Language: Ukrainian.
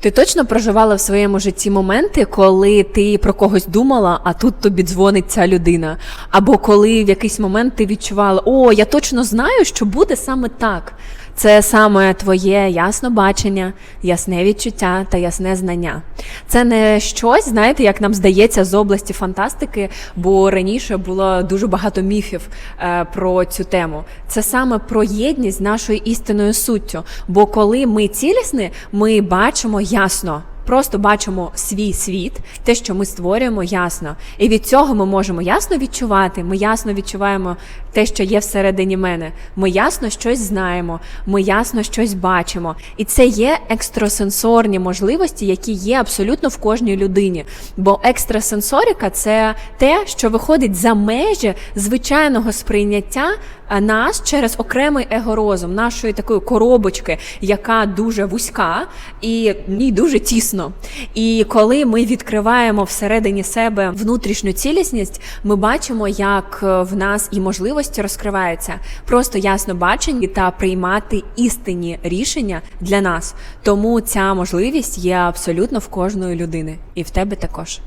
Ти точно проживала в своєму житті моменти, коли ти про когось думала, а тут тобі дзвонить ця людина. Або коли в якийсь момент ти відчувала, о, я точно знаю, що буде саме так. Це саме твоє ясне бачення, ясне відчуття та ясне знання. Це не щось, знаєте, як нам здається, з області фантастики, бо раніше було дуже багато міфів е, про цю тему. Це саме про єдність з нашою істинною суттю. Бо коли ми цілісні, ми бачимо ясно. Просто бачимо свій світ, те, що ми створюємо, ясно. І від цього ми можемо ясно відчувати. Ми ясно відчуваємо те, що є всередині мене. Ми ясно щось знаємо, ми ясно щось бачимо. І це є екстрасенсорні можливості, які є абсолютно в кожній людині. Бо екстрасенсоріка це те, що виходить за межі звичайного сприйняття нас через окремий егорозум, нашої такої коробочки, яка дуже вузька і ній дуже тісно. І коли ми відкриваємо всередині себе внутрішню цілісність, ми бачимо, як е, в нас і можливості розкриваються. Просто ясно бачені та приймати істинні рішення для нас. Тому ця можливість є абсолютно в кожної людини, і в тебе також.